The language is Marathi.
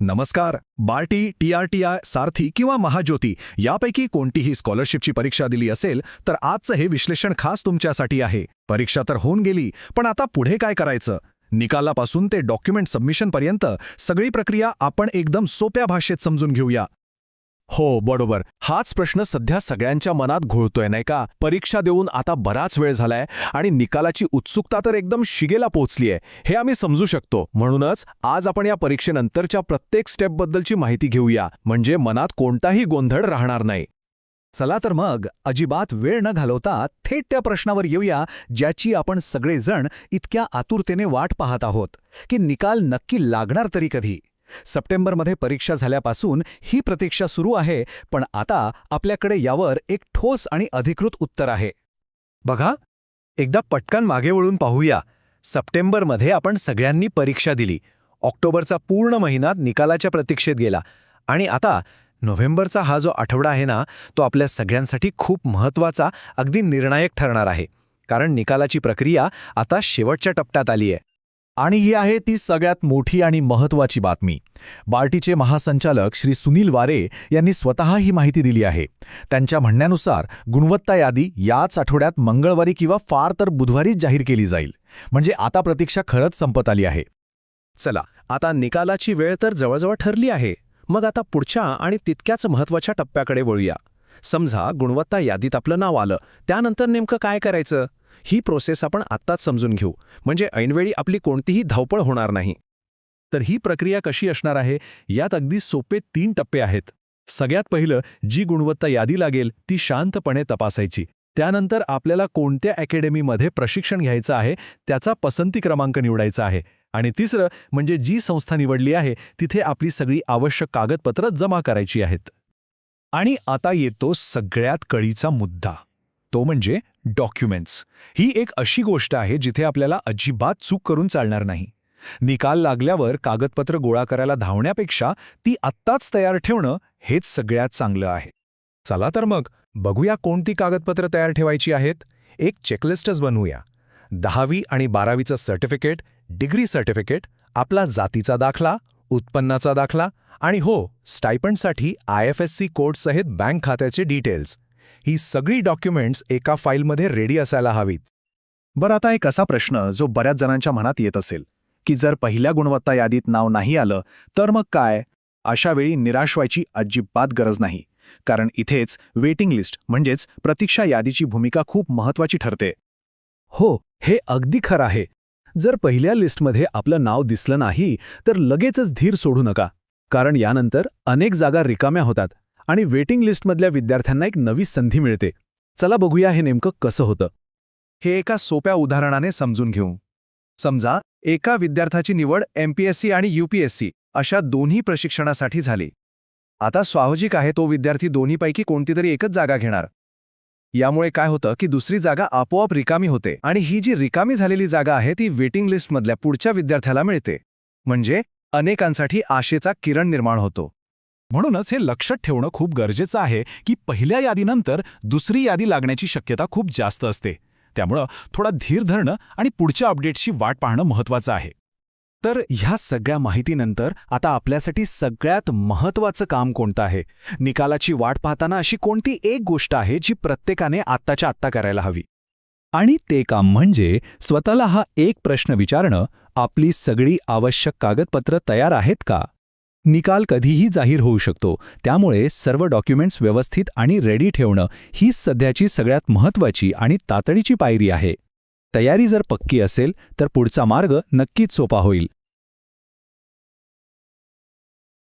नमस्कार Barti T R T I Sarathi किंवा महाज्योती यापैकी कोणतीही स्कॉलरशिपची परीक्षा दिली असेल तर आजचं हे विश्लेषण खास तुमच्यासाठी आहे. परीक्षा तर होऊन गेली पण आता पुढे काय करायचं? निकालापासून ते डॉक्युमेंट सबमिशनपर्यंत सगळी प्रक्रिया आपण एकदम सोप्या भाषेत समजून घेऊया. हो बरोबर. हाच प्रश्न सध्या सगळ्यांच्या मनात घोळतोय नाही का? परीक्षा देऊन आता बराच वेळ झालाय आणि निकालाची उत्सुकता तर एकदम शिगेला पोहोचलीय. हे आम्ही समजू शकतो. म्हणूनच आज आपण या परीक्षेनंतरच्या प्रत्येक स्टेपबद्दलची माहिती घेऊया. म्हणजे मनात कोणताही गोंधळ राहणार नाही. चला तर मग अजिबात वेळ न घालवता थेट त्या प्रश्नावर येऊया ज्याची आपण सगळेजण इतक्या आतुरतेने वाट पाहत आहोत. की निकाल नक्की लागणार तरी कधी? सप्टेंबरमध्ये परीक्षा झाल्यापासून ही प्रतीक्षा सुरू आहे पण आता आपल्याकडे यावर एक ठोस आणि अधिकृत उत्तर आहे. बघा एकदा पटकन मागे वळून पाहूया. सप्टेंबरमध्ये आपण सगळ्यांनी परीक्षा दिली. ऑक्टोबरचा पूर्ण महिना निकालाच्या प्रतीक्षेत गेला. आणि आता नोव्हेंबरचा हा जो आठवडा आहे ना तो आपल्या सगळ्यांसाठी खूप महत्त्वाचा अगदी निर्णायक ठरणार आहे. कारण निकालाची प्रक्रिया आता शेवटच्या टप्प्यात आली आहे. आणि ही आहे ती सगळ्यात मोठी आणि महत्त्वाची बातमी. बार्टीचे महासंचालक श्री सुनील वारे यांनी स्वतः ही माहिती दिली आहे. त्यांच्या म्हणण्यानुसार गुणवत्ता यादी याच आठवड्यात मंगळवारी किंवा फार तर बुधवारीच जाहीर केली जाईल. म्हणजे आता प्रतीक्षा खरंच संपत आली आहे. चला आता निकालाची वेळ तर जवळजवळ ठरली आहे. मग आता पुढच्या आणि तितक्याच महत्त्वाच्या टप्प्याकडे वळूया. समजा गुणवत्ता यादीत आपलं नाव आलं. त्यानंतर नेमकं काय करायचं? ही प्रोसेस आपण आत्ताच समजून घेऊ. म्हणजे ऐनवेळी आपली कोणतीही धावपळ होणार नाही. तर ही प्रक्रिया कशी असणार आहे? यात अगदी सोपे तीन टप्पे आहेत. सगळ्यात पहिलं जी गुणवत्ता यादी लागेल ती शांतपणे तपासायची. त्यानंतर आपल्याला कोणत्या अकॅडमीमध्ये प्रशिक्षण घ्यायचं आहे त्याचा पसंती क्रमांक निवडायचा आहे. आणि तिसरं म्हणजे जी संस्था निवडली आहे तिथे आपली सगळी आवश्यक कागदपत्रं जमा करायची आहेत. आणि आता येतो सगळ्यात कळीचा मुद्दा. तो म्हणजे डॉक्युमेंट्स ही एक अशी गोष्ट आहे जिथे आपल्याला अजिबात चूक करून चालणार नाही. निकाल लागल्यावर कागदपत्र गोळा करायला धावण्यापेक्षा ती आत्ताच तयार ठेवणं हेच सगळ्यात चांगलं आहे. चला तर मग बघूया कोणती कागदपत्र तयार ठेवायची आहेत. एक चेकलिस्टच बनवूया. दहावी आणि बारावीचं सर्टिफिकेट डिग्री सर्टिफिकेट आपला जातीचा दाखला उत्पन्नाचा दाखला आणि हो स्टायपंडसाठी आय एफ एस सी कोडसहित बँक खात्याचे डिटेल्स ही सगळी डॉक्युमेंट्स एका फाईलमध्ये रेडी असायला हवीत. बरं आता एक असा प्रश्न जो बऱ्याच जणांच्या मनात येत असेल की जर पहिल्या गुणवत्ता यादीत नाव नाही आलं तर मग काय? अशा वेळी निराश व्हायची अजिबात गरज नाही कारण इथेच वेटिंग लिस्ट म्हणजेच प्रतीक्षा यादीची भूमिका खूप महत्वाची ठरते. हो हे अगदी खरं आहे. जर पहिल्या लिस्टमध्ये आपलं नाव दिसलं नाही तर लगेचच धीर सोडू नका कारण यानंतर अनेक जागा रिकाम्या होतात. आणि वेटिंग लिस्टमधल्या विद्यार्थ्यांना एक नवी संधी मिळते. चला बघूया हे नेमकं कसं होतं. हे एका सोप्या उदाहरणाने समजून घेऊ. समजा एका विद्यार्थ्याची निवड एमपीएससी आणि यूपीएससी अशा दोन्ही प्रशिक्षणासाठी झाली. आता स्वाभाविक आहे तो विद्यार्थी दोन्हीपैकी कोणतीतरी एकच जागा घेणार. यामुळे काय होतं की दुसरी जागा आपोआप रिकामी होते आणि ही जी रिकामी झालेली जागा आहे ती वेटिंग लिस्टमधल्या पुढच्या विद्यार्थ्याला मिळते. म्हणजे अनेकांसाठी आशेचा किरण निर्माण होतो. म्हणूनच हे लक्षात ठेवणं खूप गरजेचं आहे की पहिल्या यादीनंतर दुसरी यादी लागण्याची शक्यता खूप जास्त असते. त्यामुळं थोडा धीर धरणं आणि पुढच्या अपडेट्सची वाट पाहणं महत्त्वाचं आहे. तर ह्या सगळ्या माहितीनंतर आता आपल्यासाठी सगळ्यात महत्त्वाचं काम कोणतं आहे? निकालाची वाट पाहताना अशी कोणती एक गोष्ट आहे जी प्रत्येकाने आत्ताच्या आत्ता करायला हवी? आणि ते काम म्हणजे स्वतःला हा एक प्रश्न विचारणं आपली सगळी आवश्यक कागदपत्र तयार आहेत का? निकाल कधीही जाहीर होऊ शकतो. त्यामुळे सर्व डॉक्युमेंट्स व्यवस्थित आणि रेडी ठेवणं ही सध्याची सगळ्यात महत्त्वाची आणि तातडीची पायरी आहे. तयारी जर पक्की असेल तर पुढचा मार्ग नक्कीच सोपा होईल.